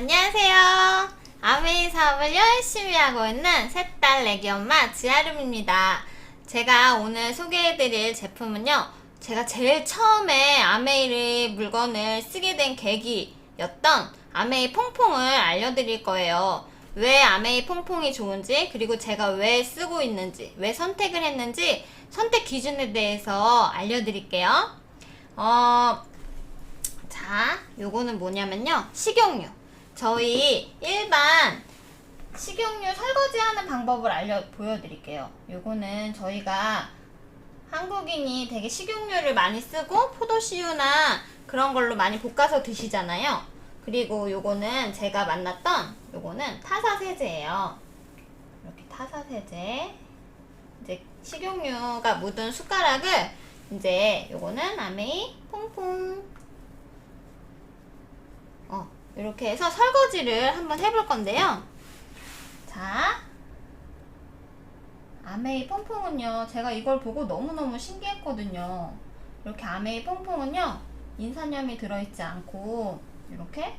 안녕하세요. 아메이 사업을 열심히 하고 있는 셋딸 애기 엄마 지아름입니다. 제가 오늘 소개해드릴 제품은요. 제가 제일 처음에 아메이를 물건을 쓰게 된 계기였던 아메이 퐁퐁을 알려드릴 거예요. 왜 아메이 퐁퐁이 좋은지, 그리고 제가 왜 쓰고 있는지, 왜 선택을 했는지, 선택 기준에 대해서 알려드릴게요. 어, 자, 요거는 뭐냐면요. 식용유. 저희 일반 식용유 설거지하는 방법을 알려 보여드릴게요. 요거는 저희가 한국인이 되게 식용유를 많이 쓰고 포도씨유나 그런 걸로 많이 볶아서 드시잖아요. 그리고 요거는 제가 만났던 요거는 타사 세제예요. 이렇게 타사 세제. 이제 식용유가 묻은 숟가락을 이제 요거는 아메이 퐁퐁 어, 이렇게 해서 설거지를 한번 해볼 건데요. 자, 아메이 퐁퐁은요, 제가 이걸 보고 너무너무 신기했거든요. 이렇게 아메이 퐁퐁은요, 인산염이 들어있지 않고, 이렇게,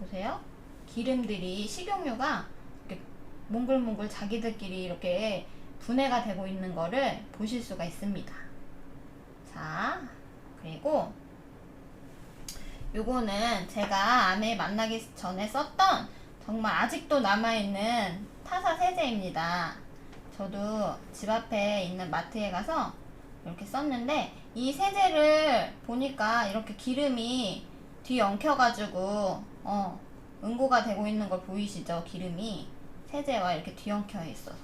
보세요. 기름들이, 식용유가 이렇게 몽글몽글 자기들끼리 이렇게 분해가 되고 있는 거를 보실 수가 있습니다. 자, 그리고 요거는 제가 아메 만나기 전에 썼던 정말 아직도 남아있는 타사 세제입니다. 저도 집 앞에 있는 마트에 가서 이렇게 썼는데 이 세제를 보니까 이렇게 기름이 뒤 엉켜가지고 어 응고가 되고 있는 걸 보이시죠? 기름이 세제와 이렇게 뒤엉켜 있어서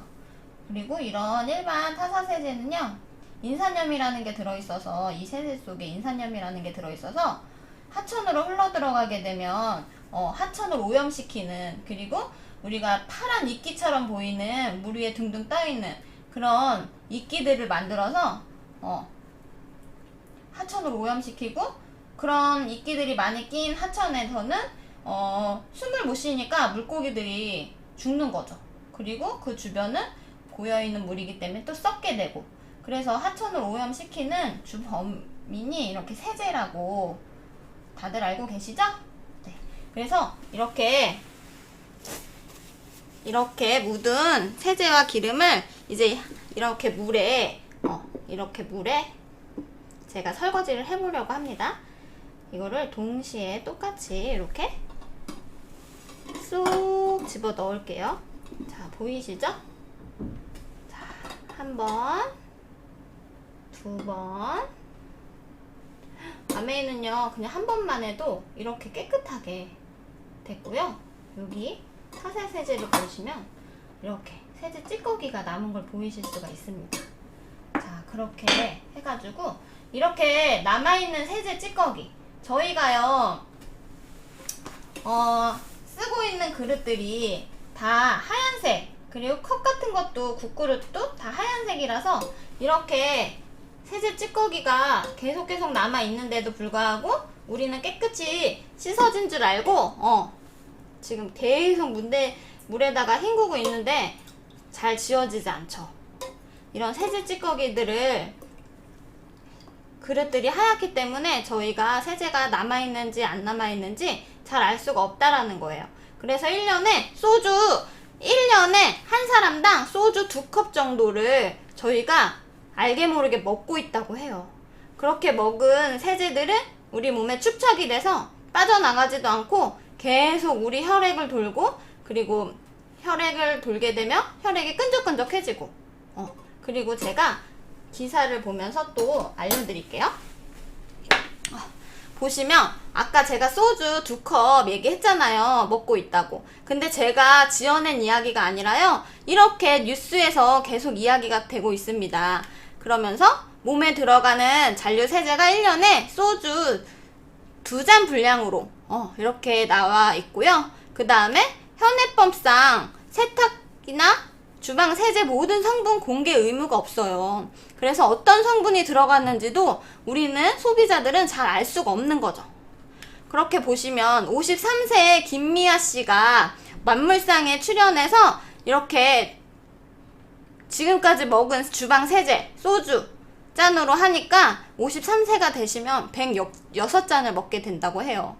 그리고 이런 일반 타사 세제는요 인산염이라는 게 들어있어서 이 세제 속에 인산염이라는 게 들어있어서 하천으로 흘러 들어가게 되면 어, 하천을 오염시키는 그리고 우리가 파란 이끼처럼 보이는 물 위에 둥둥 떠 있는 그런 이끼들을 만들어서 어, 하천을 오염시키고 그런 이끼들이 많이 낀 하천에서는 어, 숨을 못 쉬니까 물고기들이 죽는 거죠. 그리고 그 주변은 고여 있는 물이기 때문에 또 썩게 되고 그래서 하천을 오염시키는 주 범인이 이렇게 세제라고 다들 알고 계시죠? 네. 그래서 이렇게 이렇게 묻은 세제와 기름을 이제 이렇게 물에 어, 이렇게 물에 제가 설거지를 해보려고 합니다. 이거를 동시에 똑같이 이렇게 쏙 집어 넣을게요. 자, 보이시죠? 자, 한 번, 두 번, 아메이는요 그냥 한 번만 해도 이렇게 깨끗하게 됐고요. 여기 사세 세제를 보시면 이렇게 세제 찌꺼기가 남은 걸 보이실 수가 있습니다. 자 그렇게 해가지고 이렇게 남아있는 세제 찌꺼기. 저희가요 어 쓰고 있는 그릇들이 다 하얀색 그리고 컵 같은 것도 국그릇도 다 하얀색이라서 이렇게 세제 찌꺼기가 계속 계속 남아 있는데도 불구하고 우리는 깨끗이 씻어진 줄 알고 어 지금 계속 문대 물에다가 헹구고 있는데 잘 지워지지 않죠. 이런 세제 찌꺼기들을 그릇들이 하얗기 때문에 저희가 세제가 남아 있는지 안 남아 있는지 잘 알 수가 없다라는 거예요. 그래서 1년에 소주 1년에 한 사람당 소주 두 컵 정도를 저희가 알게 모르게 먹고 있다고 해요. 그렇게 먹은 세제들은 우리 몸에 축적이 돼서 빠져나가지도 않고 계속 우리 혈액을 돌고 그리고 혈액을 돌게 되면 혈액이 끈적끈적해지고 어 그리고 제가 기사를 보면서 또 알려드릴게요. 어, 보시면 아까 제가 소주 두 컵 얘기했잖아요. 먹고 있다고. 근데 제가 지어낸 이야기가 아니라요. 이렇게 뉴스에서 계속 이야기가 되고 있습니다. 그러면서 몸에 들어가는 잔류 세제가 1년에 소주 두 잔 분량으로 어, 이렇게 나와 있고요. 그 다음에 현행법상 세탁이나 주방 세제 모든 성분 공개 의무가 없어요. 그래서 어떤 성분이 들어갔는지도 우리는 소비자들은 잘 알 수가 없는 거죠. 그렇게 보시면 53세 김미아 씨가 만물상에 출연해서 이렇게 지금까지 먹은 주방 세제, 소주 짠으로 하니까 53세가 되시면 106잔을 먹게 된다고 해요.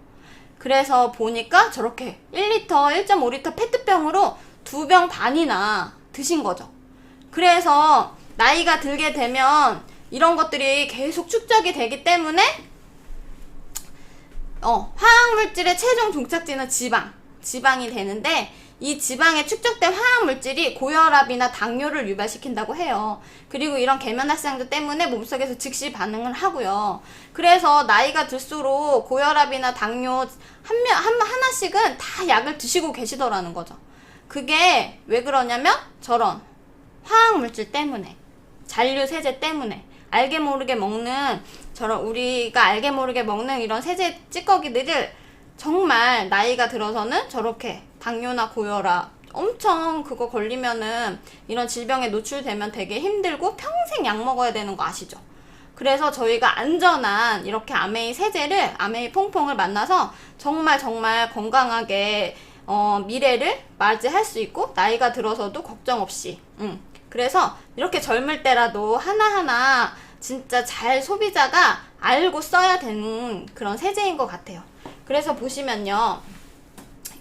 그래서 보니까 저렇게 1리터, 1.5리터 페트병으로 두 병 반이나 드신 거죠. 그래서 나이가 들게 되면 이런 것들이 계속 축적이 되기 때문에 어, 화학물질의 최종 종착지는 지방, 지방이 되는데 이 지방에 축적된 화학물질이 고혈압이나 당뇨를 유발시킨다고 해요. 그리고 이런 계면활성제 때문에 몸속에서 즉시 반응을 하고요. 그래서 나이가 들수록 고혈압이나 당뇨 한 명, 한, 하나씩은 다 약을 드시고 계시더라는 거죠. 그게 왜 그러냐면 저런 화학물질 때문에 잔류 세제 때문에 알게 모르게 먹는 저런 우리가 알게 모르게 먹는 이런 세제 찌꺼기들을 정말 나이가 들어서는 저렇게 당뇨나 고혈압 엄청 그거 걸리면은 이런 질병에 노출되면 되게 힘들고 평생 약 먹어야 되는 거 아시죠? 그래서 저희가 안전한 이렇게 아메이 세제를 아메이 퐁퐁을 만나서 정말 정말 건강하게 어, 미래를 맞이할 수 있고 나이가 들어서도 걱정 없이 음. 그래서 이렇게 젊을 때라도 하나하나 진짜 잘 소비자가 알고 써야 되는 그런 세제인 것 같아요. 그래서 보시면요.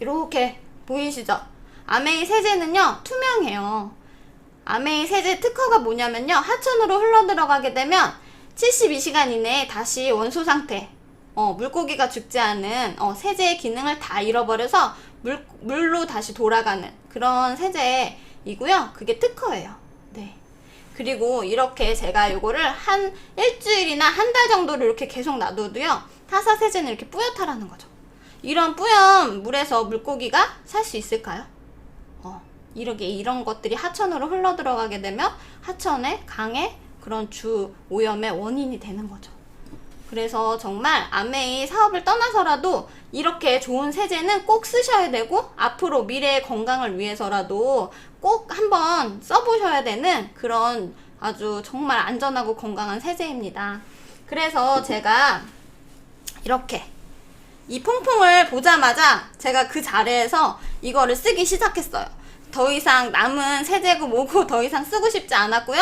이렇게 보이시죠? 아메이 세제는요, 투명해요. 아메이 세제 특허가 뭐냐면요, 하천으로 흘러 들어가게 되면 72시간 이내에 다시 원소 상태, 어, 물고기가 죽지 않은 어, 세제의 기능을 다 잃어버려서 물, 물로 다시 돌아가는 그런 세제이고요. 그게 특허예요. 네. 그리고 이렇게 제가 요거를 한 일주일이나 한 달 정도를 이렇게 계속 놔둬도요. 타사 세제는 이렇게 뿌옇다라는 거죠. 이런 뿌연 물에서 물고기가 살 수 있을까요? 어, 이렇게 이런 것들이 하천으로 흘러 들어가게 되면 하천의 강의 그런 주 오염의 원인이 되는 거죠. 그래서 정말 아메이 사업을 떠나서라도 이렇게 좋은 세제는 꼭 쓰셔야 되고 앞으로 미래의 건강을 위해서라도 꼭 한번 써보셔야 되는 그런 아주 정말 안전하고 건강한 세제입니다. 그래서 제가 이렇게 이 퐁퐁을 보자마자 제가 그 자리에서 이거를 쓰기 시작했어요. 더 이상 남은 세제고 뭐고 더 이상 쓰고 싶지 않았고요.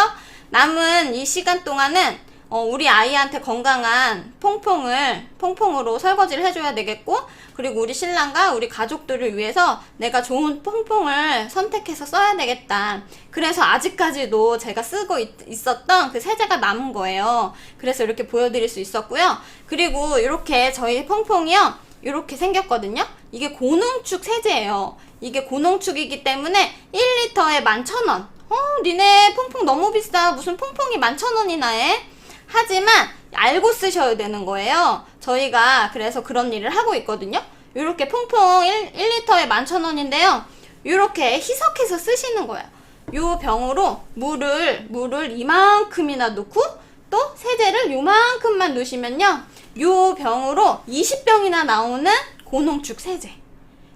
남은 이 시간 동안은 어, 우리 아이한테 건강한 퐁퐁을 퐁퐁으로 설거지를 해줘야 되겠고 그리고 우리 신랑과 우리 가족들을 위해서 내가 좋은 퐁퐁을 선택해서 써야 되겠다. 그래서 아직까지도 제가 쓰고 있, 있었던 그 세제가 남은 거예요. 그래서 이렇게 보여드릴 수 있었고요. 그리고 이렇게 저희 퐁퐁이요. 이렇게 생겼거든요. 이게 고농축 세제예요. 이게 고농축이기 때문에 1리터에 11,000원. 어, 니네 퐁퐁 너무 비싸. 무슨 퐁퐁이 11,000원이나 해? 하지만 알고 쓰셔야 되는 거예요. 저희가 그래서 그런 일을 하고 있거든요. 이렇게 퐁퐁 1, 1리터에 11,000원인데요. 이렇게 희석해서 쓰시는 거예요. 요 병으로 물을 물을 이만큼이나 넣고 또 세제를 요만큼만 넣으시면요. 요 병으로 20병이나 나오는 고농축 세제.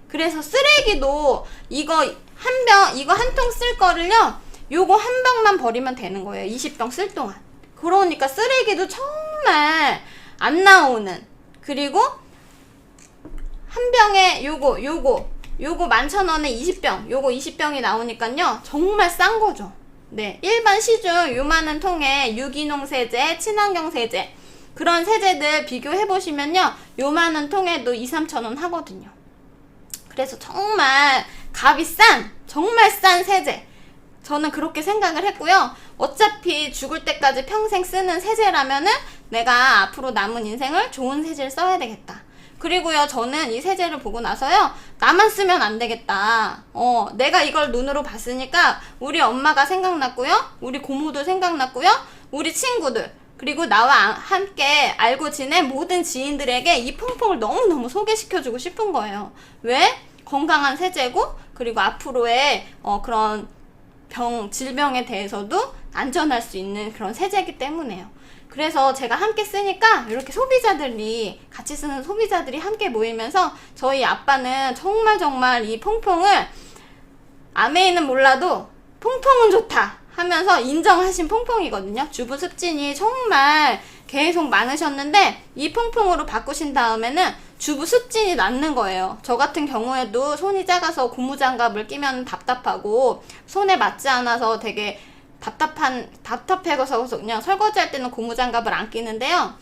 그래서 쓰레기도 이거 한 병, 이거 한 통 쓸 거를요. 요거 한 병만 버리면 되는 거예요. 20병 쓸 동안. 그러니까 쓰레기도 정말 안 나오는. 그리고 한 병에 요거, 요거, 요거 11,000원에 20병, 요거 20병이 나오니까요. 정말 싼 거죠. 네. 일반 시중 요만한 통에 유기농 세제, 친환경 세제, 그런 세제들 비교해 보시면요. 요만한 통에도 2, 3,000원 하거든요. 그래서 정말 값이 싼, 정말 싼 세제. 저는 그렇게 생각을 했고요. 어차피 죽을 때까지 평생 쓰는 세제라면은 내가 앞으로 남은 인생을 좋은 세제를 써야 되겠다. 그리고요, 저는 이 세제를 보고 나서요, 나만 쓰면 안 되겠다. 어, 내가 이걸 눈으로 봤으니까 우리 엄마가 생각났고요, 우리 고모도 생각났고요, 우리 친구들, 그리고 나와 함께 알고 지낸 모든 지인들에게 이 퐁퐁을 너무너무 소개시켜주고 싶은 거예요. 왜? 건강한 세제고, 그리고 앞으로의 어, 그런 병, 질병에 대해서도 안전할 수 있는 그런 세제이기 때문에요. 그래서 제가 함께 쓰니까 이렇게 소비자들이 같이 쓰는 소비자들이 함께 모이면서 저희 아빠는 정말 정말 이 퐁퐁을 아메이는 몰라도 퐁퐁은 좋다 하면서 인정하신 퐁퐁이거든요. 주부 습진이 정말 계속 많으셨는데 이 퐁퐁으로 바꾸신 다음에는 주부 습진이 낫는 거예요. 저 같은 경우에도 손이 작아서 고무장갑을 끼면 답답하고 손에 맞지 않아서 되게 답답한 답답해서 그냥 설거지할 때는 고무장갑을 안 끼는데요.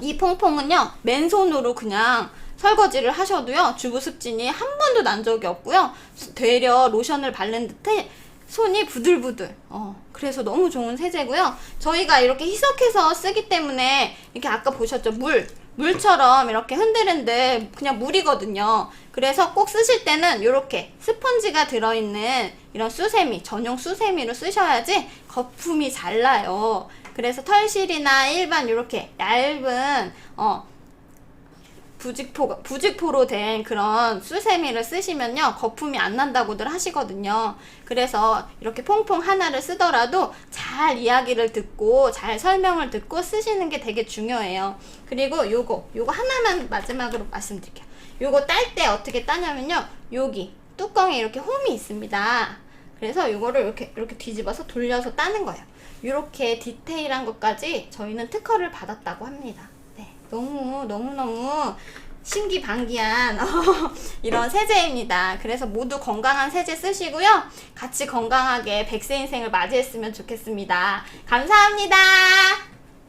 이 퐁퐁은요 맨손으로 그냥 설거지를 하셔도요 주부 습진이 한 번도 난 적이 없고요 되려 로션을 바른 듯해 손이 부들부들 어 그래서 너무 좋은 세제고요 저희가 이렇게 희석해서 쓰기 때문에 이렇게 아까 보셨죠 물 물처럼 이렇게 흔들흔들 그냥 물이거든요. 그래서 꼭 쓰실 때는 이렇게 스펀지가 들어있는 이런 수세미, 전용 수세미로 쓰셔야지 거품이 잘 나요. 그래서 털실이나 일반 이렇게 얇은 어 부직포, 부직포로 된 그런 수세미를 쓰시면요, 거품이 안 난다고들 하시거든요. 그래서 이렇게 퐁퐁 하나를 쓰더라도 잘 이야기를 듣고, 잘 설명을 듣고 쓰시는 게 되게 중요해요. 그리고 요거, 요거 하나만 마지막으로 말씀드릴게요. 요거 딸 때 어떻게 따냐면요, 여기 뚜껑에 이렇게 홈이 있습니다. 그래서 요거를 이렇게, 이렇게 뒤집어서 돌려서 따는 거예요. 이렇게 디테일한 것까지 저희는 특허를 받았다고 합니다. 네, 너무 너무 너무 신기방기한 이런 세제입니다. 그래서 모두 건강한 세제 쓰시고요. 같이 건강하게 백세 인생을 맞이했으면 좋겠습니다. 감사합니다.